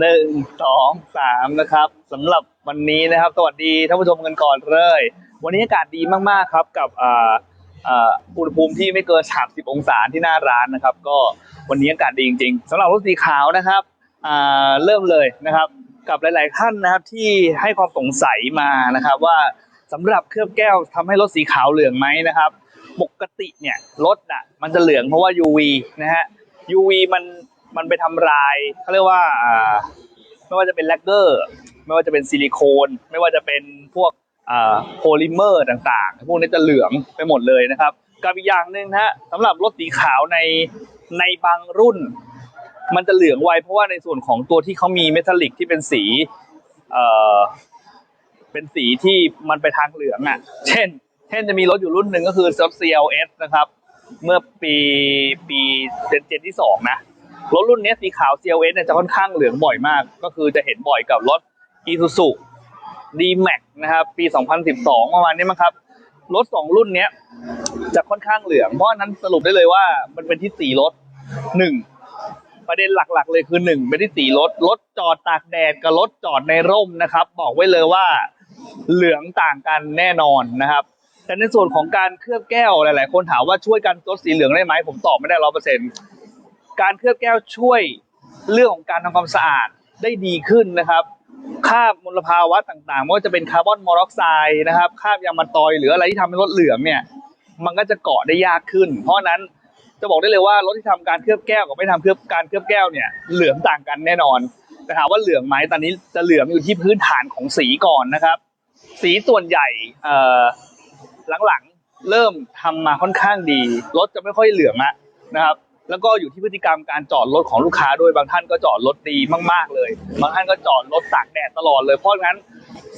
หนึ่งสองสามนะครับสำหรับวันนี้นะครับ สวัสดีท่านผู้ชมกันก่อนเลย วันนี้อากาศดีมากๆครับกับอ่าอ่าอุณหภูมิที่ไม่เกิน 30 องศาที่หน้าร้านนะครับ ก็วันนี้อากาศดีจริงๆสำหรับรถสีขาวนะครับอ่าเริ่มเลยนะครับ กับหลายๆท่านนะครับที่ให้ความสงสัยมานะครับ ว่าสำหรับเคลือบแก้วทำให้รถสีขาวเหลืองไหมนะครับ ปกติเนี่ยรถอะมันจะเหลืองเพราะว่า UV นะฮะ UV มัน มันไปทำลายเขาเรียกว่าไม่ว่าจะเป็นแลกเกอร์ไม่ว่าจะเป็นซิลิโคน ไม่ว่าจะเป็นพวกโพลิเมอร์ต่างๆ พวกนี้จะเหลืองไปหมดเลยนะครับกับอีกอย่างหนึ่งนะฮะสำหรับรถสีขาวในในบางรุ่น มันจะเหลืองไวเพราะว่าในส่วนของตัวที่เขามีเมทัลลิกที่เป็นสีเอ่อเป็นสีที่มันไปทางเหลืองอะ เช่น เช่นจะมีรถอยู่รุ่นหนึ่งก็คือ CLS นะครับ เมื่อปีปีเจนเจนที่สองนะ รถรุ่นนี้สีขาว CLS เนี่ยจะค่อนข้างเหลืองบ่อยมาก ก็คือจะเห็นบ่อยกับรถ Isuzu D-Max นะครับ ปี 2012 ประมาณนี้มั้งครับ รถสองรุ่นนี้จะค่อนข้างเหลือง เพราะฉะนั้นสรุปได้เลยว่ามันเป็นที่สีรถหนึ่งประเด็นหลักๆ เลยคือหนึ่งเป็นที่สีรถ รถจอดตากแดดกับรถจอดในร่มนะครับ บอกไว้เลยว่าเหลืองต่างกันแน่นอนนะครับแต่ในส่วนของการเคลือบแก้วหลาย ๆ คนถามว่าช่วยกันลดสีเหลืองได้ไหมผมตอบไม่ได้ร้อเปอร์เซ็นต์ การเคลือบแก้วช่วยเรื่องของการทำความสะอาดได้ดีขึ้นนะครับคราบมลภาวะต่างๆไม่ว่าจะเป็นคาร์บอนมอนอกไซด์นะครับคราบยางมะตอยหรืออะไรที่ทำให้รถเหลืองเนี่ย มันก็จะเกาะได้ยากขึ้น เพราะนั้นจะบอกได้เลยว่ารถที่ทำการเคลือบแก้วกับไม่ทำเคลือบการเคลือบแก้วเนี่ยเหลืองต่างกันแน่นอนแต่ถามว่าเหลืองไหมตอนนี้จะเหลืองอยู่ที่พื้นฐานของสีก่อนนะครับ สีส่วนใหญ่หลังๆเริ่มทำมาค่อนข้างดีรถจะไม่ค่อยเหลืองละนะครับ แล้วก็อยู่ที่พฤติกรรมการจอดรถของลูกค้าด้วยบางท่านก็จอดรถดีมาก ๆเลย บางท่านก็จอดรถตากแดดตลอดเลยเพราะงั้น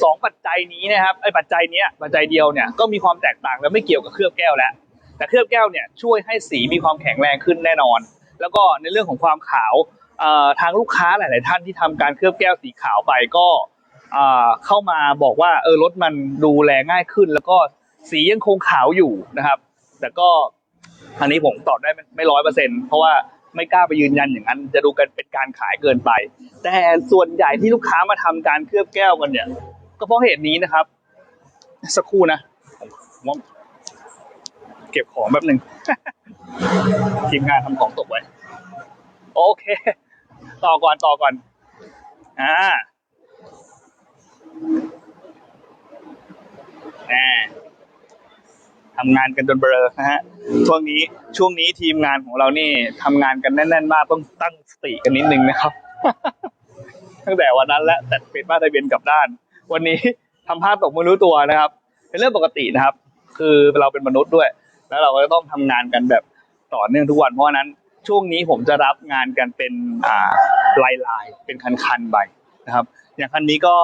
สองปัจจัยนี้นะครับไอ้ปัจจัยเนี้ยปัจจัยเดียวเนี่ยก็มีความแตกต่างและไม่เกี่ยวกับเคลือบแก้วแล้วแต่เคลือบแก้วเนี่ยช่วยให้สีมีความแข็งแรงขึ้นแน่นอน แล้วก็ในเรื่องของความขาวทางลูกค้าหลาย ๆ ท่านที่ทำการเคลือบแก้วสีขาวไปก็เอ่อเข้ามาบอกว่าเออรถมันดูแลง่ายขึ้น แล้วก็สียังคงขาวอยู่นะครับ แต่ก็ อันนี้ผมตอบได้ไม่ร้อยเปอร์เซ็นเพราะว่าไม่กล้าไปยืนยันอย่างนั้น จะดูกันเป็นการขายเกินไป แต่ส่วนใหญ่ที่ลูกค้ามาทำการเคลือบแก้วกันเนี่ย ก็เพราะเหตุนี้นะครับ สักครู่นะผมเก็บของแบบหนึ่งทีมงานทำของตกไว้ โอเค ต่อก่อนต่อก่อนอ่าแน่ ทำงานกันจนเบลอนะฮะช่วงนี้ช่วงนี้ทีมงานของเรานี่ทำงานกันแน่น ๆ มากต้องตั้งสติกันนิดนึงนะครับ ตั้งแต่วันนั้นและแต่เป็นบ้านทะเบียนกลับด้าน วันนี้ทำพลาดตกไม่รู้ตัวนะครับ เป็นเรื่องปกตินะครับ คือเราเป็นมนุษย์ด้วย แล้วเราก็ต้องทำงานกันแบบต่อเนื่องทุกวันเพราะนั้นช่วงนี้ผมจะรับงานกันเป็นอ่าลายลายเป็นคันๆไปนะครับ อย่างคันนี้ก็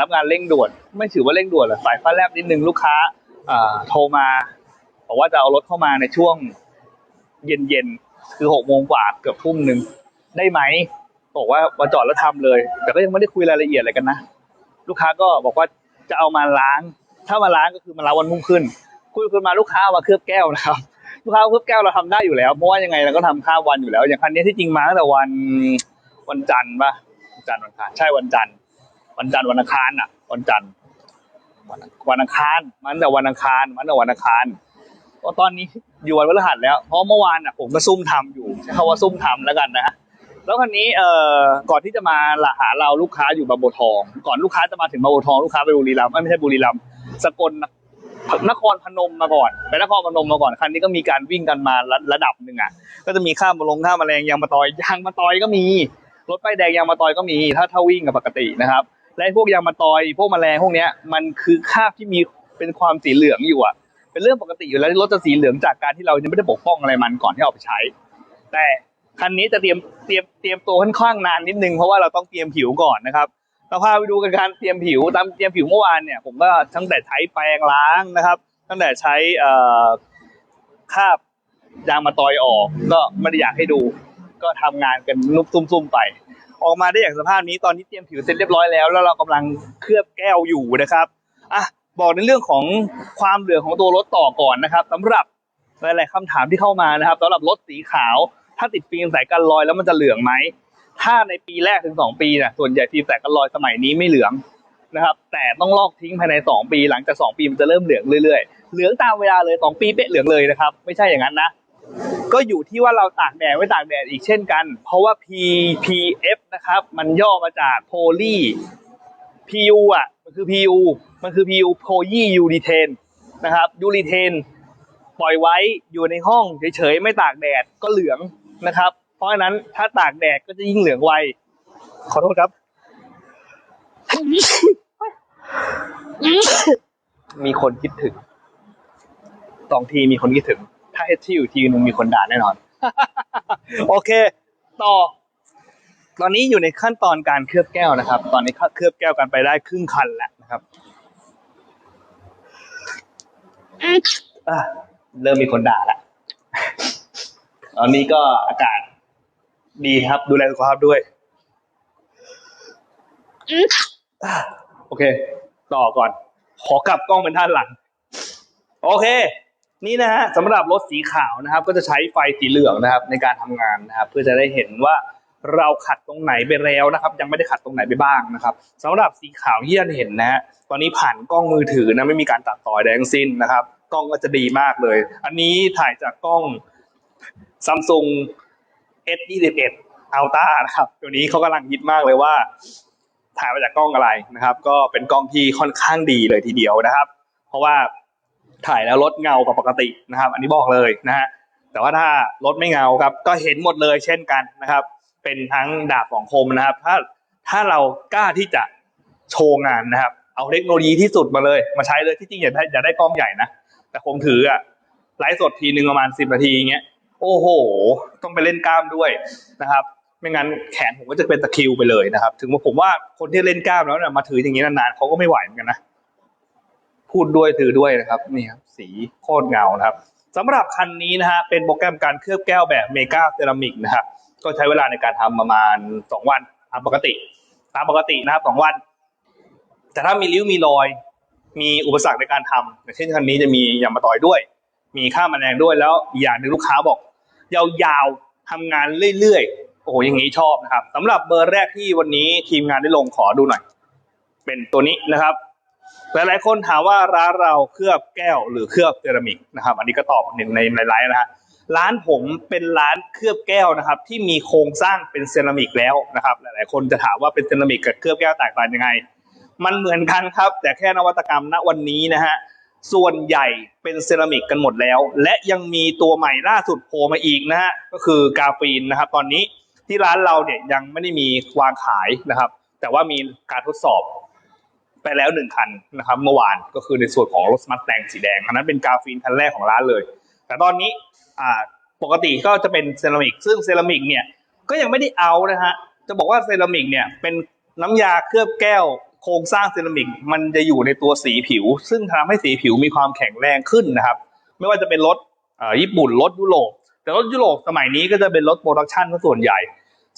รับงานเร่งด่วน ไม่ถือว่าเร่งด่วนหรอกสายฟ้าแลบนิดนึงลูกค้า โทรมาบอกว่าจะเอารถเข้ามาในช่วงเย็นๆคือหกโมงกว่าเกือบทุ่มหนึ่งได้ไหมบอกว่ามาจอดแล้วทำเลย แต่ก็ยังไม่ได้คุยรายละเอียดอะไรกันนะลูกค้าก็บอกว่าจะเอามาล้าง ถ้ามาล้างก็คือมาล้างวันรุ่งขึ้น คุยกันมาลูกค้ามาเคลือบแก้วนะครับลูกค้าเคลือบแก้วเราทำได้อยู่แล้วเพราะว่ายังไงเราก็ทำข้ามวันอยู่แล้ว อย่างคันนี้ที่จริงมาตั้งแต่วันวันจันทร์ปะวันจันทร์วันอังคารใช่วันจันทร์วันจันทร์วันอังคารอะ วันจันทร์ วันอังคารมันแต่วันอังคารมันแต่วันอังคารก็ตอนนี้อยู่วันพฤหัสแล้ว เพราะเมื่อวานอะผมก็ซุ่มทำอยู่ใช้คำว่าซุ่มทำแล้วกันนะแล้วคันนี้เอ่อก่อนที่จะมาละหาเราลูกค้าอยู่บางบัวทอง ก่อนลูกค้าจะมาถึงบางบัวทองลูกค้าไปบุรีรัมย์ไม่ใช่บุรีรัมย์สกลนครพนมมาก่อนไปนครพนมมาก่อนคันนี้ก็มีการวิ่งกันมาระระดับหนึ่งอะ ก็จะมีข้ามมาลงข้ามแมลงยางมาตอยยางมาตอยก็มีรถป้ายแดงยางมาตอยก็มี ถ้าถ้าวิ่งกับปกตินะครับ และพวกยางมาตอยพวกแมลงพวกเนี้ยมันคือคราบที่มีเป็นความสีเหลืองอยู่อะ เป็นเรื่องปกติอยู่แล้วที่รถจะสีเหลืองจากการที่เรายังไม่ได้ปกป้องอะไรมันก่อนที่เอาไปใช้ แต่คันนี้จะเตรียมเตรียมเตรียมตัวค่อนข้างนานนิดนึงเพราะว่าเราต้องเตรียมผิวก่อนนะครับเราพาไปดูกันการเตรียมผิวตามเตรียมผิวเมื่อวานเนี่ยผมก็ตั้งแต่ใช้แปรงล้างนะครับ ตั้งแต่ใช้เอ่อคราบยางมาตอยออก ก็ไม่ได้อยากให้ดู ก็ทำงานกันนุบซุ่มๆไป ออกมาได้อย่างสภาพนี้ตอนนี้เตรียมผิวเสร็จเรียบร้อยแล้ว แล้วเรากำลังเคลือบแก้วอยู่นะครับอะบอกในเรื่องของความเหลืองของตัวรถต่อก่อนนะครับสำหรับหลายๆคำถามที่เข้ามานะครับสำหรับรถสีขาว ถ้าติดฟิล์มใสกันรอยแล้วมันจะเหลืองไหมถ้าในปีแรกถึงสองปีเนี่ยส่วนใหญ่ทีแตกกันลอยสมัยนี้ไม่เหลืองนะครับ แต่ต้องลอกทิ้งภายในสองปี หลังจากสองปีมันจะเริ่มเหลืองเรื่อยๆ เหลืองตามเวลาเลยสองปีเป๊ะเหลืองเลยนะครับ ไม่ใช่อย่างนั้นนะ ก็อยู่ที่ว่าเราตากแดดไม่ตากแดดอีกเช่นกัน เพราะว่า PPF นะครับ มันย่อมาจาก Poly PU อะ มันคือ PU มันคือ PU Poly u r e t a n นะครับ u r e t a n ปล่อยไว้อยู่ในห้องเฉยๆ ไม่ตากแดดก็เหลืองนะครับ เพราะฉะนั้นถ้าตากแดดก็จะยิ่งเหลืองไว ขอโทษครับ มีคนคิดถึงสองทีมีคนคิดถึง ถ้าเฮดที่อยู่ทีนึงมีคนด่าแน่นอน โอเค ต่อ ตอนนี้อยู่ในขั้นตอนการเคลือบแก้วนะครับ ตอนนี้เคลือบแก้วกันไปได้ครึ่งคันแล้วนะครับอะเริ่มมีคนด่าแล้วตอนนี้ก็อากาศดีครับ ดูแลสุขภาพด้วยอะโอเค ต่อก่อน ขอกลับกล้องเป็นด้านหลัง โอเค นี่นะฮะสำหรับรถสีขาวนะครับ ก็จะใช้ไฟสีเหลืองนะครับ ในการทำงานนะครับ เพื่อจะได้เห็นว่าเราขัดตรงไหนไปแล้วนะครับ ยังไม่ได้ขัดตรงไหนไปบ้างนะครับสำหรับสีขาวที่ท่านเห็นนะฮะตอนนี้ผ่านกล้องมือถือนะไม่มีการตัดต่อใดงสิ้นนะครับ กล้องก็จะดีมากเลย อันนี้ถ่ายจากกล้อง Samsung S21 Ultra นะครับตัวนี้เขากำลังฮิตมากเลยว่าถ่ายมาจากกล้องอะไรนะครับ ก็เป็นกล้องที่ค่อนข้างดีเลยทีเดียวนะครับ เพราะว่า ถ่ายแล้วลดเงากว่าปกตินะครับ อันนี้บอกเลยนะฮะแต่ว่าถ้าลดไม่เงาครับก็เห็นหมดเลยเช่นกันนะครับ เป็นทั้งดาบสองคมนะครับ ถ้าถ้าเรากล้าที่จะโชว์งานนะครับ เอาเทคโนโลยีที่สุดมาเลยมาใช้เลยที่จริงอย่าได้อย่าได้กล้องใหญ่นะแต่คงถืออะไลฟ์สดทีหนึ่งประมาณสิบนาทีอย่างเงี้ยโอ้โห ต้องไปเล่นกล้ามด้วยนะครับ ไม่งั้นแขนผมก็จะเป็นตะคริวไปเลยนะครับ ถึงว่าผมว่าคนที่เล่นกล้ามแล้วเนี่ยมาถืออย่างนี้นานๆเขาก็ไม่ไหวเหมือนกันนะ พูดด้วยถือด้วยนะครับนี่ครับสีโคตรเงานะครับสำหรับคันนี้นะฮะเป็นโปรแกรมการเคลือบแก้วแบบเมกาเซรามิกนะครับก็ใช้เวลาในการทำประมาณสองวันตามปกติ ตามปกตินะครับสองวัน แต่ถ้ามีริ้วมีรอย มีอุปสรรคในการทำอย่างเช่นคันนี้จะมียางมะตอยด้วย มีค่าแมลงด้วยแล้วอีกอย่างหนึ่งลูกค้าบอก ยาวๆทำงานเรื่อยๆ โอ้โหอย่างนี้ชอบนะครับสำหรับเบอร์แรกที่วันนี้ทีมงานได้ลงขอดูหน่อย เป็นตัวนี้นะครับ หลายๆคนถามว่าร้านเราเคลือบแก้วหรือเคลือบเซรามิกนะครับ อันนี้ก็ตอบในในในไลฟ์นะฮะร้านผมเป็นร้านเคลือบแก้วนะครับ ที่มีโครงสร้างเป็นเซรามิกแล้วนะครับ หลายๆ คนจะถามว่าเป็นเซรามิกกับเคลือบแก้วแตกต่างยังไง มันเหมือนกันครับ แต่แค่นวัตกรรมณวันนี้นะฮะส่วนใหญ่เป็นเซรามิกกันหมดแล้ว และยังมีตัวใหม่ล่าสุดโผล่มาอีกนะฮะก็คือกาฟีนนะครับ ตอนนี้ที่ร้านเราเนี่ยยังไม่ได้มีวางขายนะครับ แต่ว่ามีการทดสอบ ไปแล้วหนึ่งคันนะครับเมื่อวานก็คือในส่วนของรถสมาร์ทแตงสีแดงอันนั้นเป็นกาฟีนคันแรกของร้านเลย แต่ตอนนี้อ่าปกติก็จะเป็นเซรามิก ซึ่งเซรามิกเนี่ยก็ยังไม่ได้เอานะฮะจะบอกว่าเซรามิกเนี่ยเป็นน้ำยาเคลือบแก้วโครงสร้างเซรามิกมันจะอยู่ในตัวสีผิว ซึ่งทำให้สีผิวมีความแข็งแรงขึ้นนะครับ ไม่ว่าจะเป็นรถญี่ปุ่นรถยุโรปแต่รถยุโรปสมัยนี้ก็จะเป็นรถโปรดักชันซะส่วนใหญ่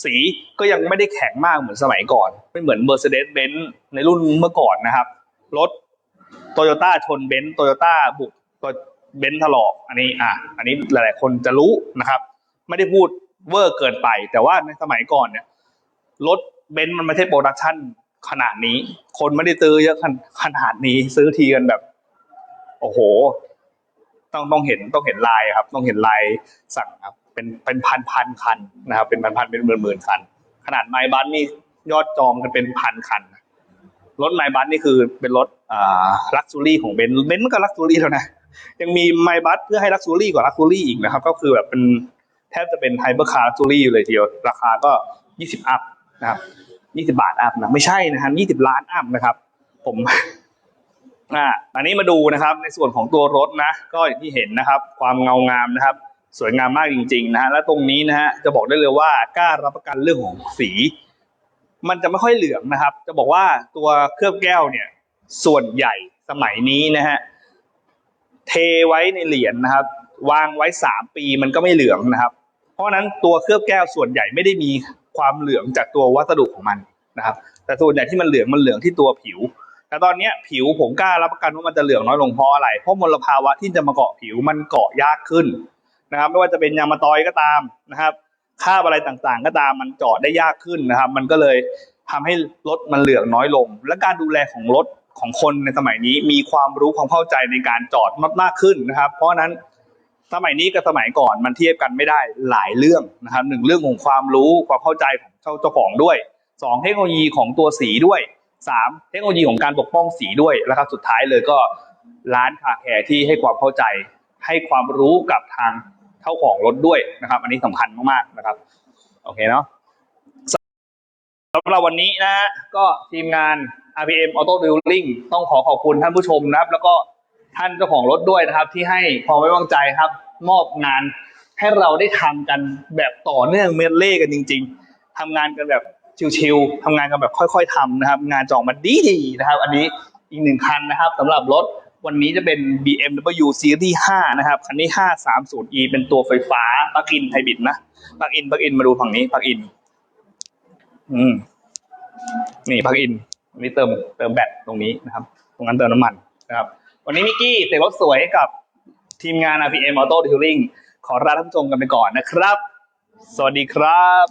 สีก็ยังไม่ได้แข็งมากเหมือนสมัยก่อน ไม่เหมือน Mercedes-Benz ในรุ่นเมื่อก่อนนะครับ รถโตโยต้าชนเบนซ์โตโยต้าบุกตัวเบนซ์ถลอก อันนี้อะอันนี้หลาย ๆ คนจะรู้นะครับ ไม่ได้พูดเวอร์เกินไป แต่ว่าในสมัยก่อนเนี่ยรถเบนซ์มันไม่ใช่โปรดักชันขนาดนี้ คนไม่ได้ซื้อเยอะขขนาดนี้ซื้อทีกันแบบ โอ้โห ต้องต้องเห็นต้องเห็นลายครับ ต้องเห็นลายสั่งครับ เป็นเป็นพันพันคันนะครับ เป็นพันพันเป็นหมื่นหมื่นคัน ขนาดไมบัสนี่ยอดจองกันเป็นพันคันรถไมบัสนี่คือเป็นรถอ่าลักซูรี่ของเบนซ์เบนซ์ก็ลักซูรี่แล้วนะยังมีไมบัสเพื่อให้ลักซูรี่กว่าลักซูรี่อีกนะครับ ก็คือแบบเป็นแทบจะเป็นไฮเปอร์คาร์ลักซูรี่อยู่เลยทีเดียวราคาก็ยี่สิบอัพนะครับยี่สิบาทอัพนะไม่ใช่นะครับยี่สิบล้านอัพนะครับ ผมอ่าอันนี้มาดูนะครับ ในส่วนของตัวรถนะ ก็อย่างที่เห็นนะครับ ความเงางามนะครับ สวยงามมากจริง ๆ นะฮะและตรงนี้นะฮะจะบอกได้เลยว่ากล้ารับประกันเรื่องของสี มันจะไม่ค่อยเหลืองนะครับ จะบอกว่าตัวเคลือบแก้วเนี่ยส่วนใหญ่สมัยนี้นะฮะเทไว้ในเหรียญนะครับ วางไว้สามปีมันก็ไม่เหลืองนะครับ เพราะนั้นตัวเคลือบแก้วส่วนใหญ่ไม่ได้มีความเหลืองจากตัววัสดุของมันนะครับ แต่ส่วนใหญ่ที่มันเหลืองมันเหลืองที่ตัวผิว แต่ตอนนี้ผิวผมกล้ารับประกันว่ามันจะเหลืองน้อยลงเพราะอะไร เพราะมลภาวะที่จะมาเกาะผิวมันเกาะยากขึ้น นะครับ ไม่ว่าจะเป็นยางมะตอยก็ตามนะครับคาบอะไรต่างๆ ก็ตามมันจอดได้ยากขึ้นนะครับ มันก็เลยทำให้รถมันเหลืองน้อยลง และการดูแลของรถของคนในสมัยนี้มีความรู้ความเข้าใจในการจอดมากๆขึ้นนะครับ เพราะนั้นสมัยนี้กับสมัยก่อนมันเทียบกันไม่ได้หลายเรื่องนะครับหนึ่งเรื่องของความรู้ความเข้าใจของเจ้าเจ้าของด้วยสองเทคโนโลยีของตัวสีด้วยสามเทคโนโลยีของการปกป้องสีด้วยแล้วครับสุดท้ายเลยก็ร้านคาแคร์ที่ให้ความเข้าใจให้ความรู้กับทาง เจ้าของรถด้วยนะครับ อันนี้สำคัญมากๆนะครับ โอเคเนาะสำหรับวันนี้นะฮะก็ทีมงาน RPM Auto Dealing ต้องขอขอบคุณท่านผู้ชมนะครับ แล้วก็ท่านเจ้าของรถด้วยนะครับ ที่ให้ความไว้วางใจครับ มอบงานให้เราได้ทำกันแบบต่อเนื่องเมดเล่กันจริง ๆทำงานกันแบบชิวๆทำงานกันแบบค่อย ๆทำนะครับ งานจองมาดีๆนะครับ อันนี้อีกหนึ่งคันนะครับสำหรับรถ วันนี้จะเป็น BMW Series 5 นะครับ คันนี้ 530e เป็นตัวไฟฟ้าปลั๊กอินไฮบริดนะปลั๊กอินปลั๊กอินมาดูฝั่งนี้ปลั๊กอิน อืม นี่ปลั๊กอินอันนี้เติมเติมแบตตรงนี้นะครับ ตรงนั้นเติมน้ำมันนะครับ วันนี้มิกกี้เสกรถสวยกับทีมงาน RPM Auto Detailing ขอลาท่านผู้ชมกันไปก่อนนะครับ สวัสดีครับ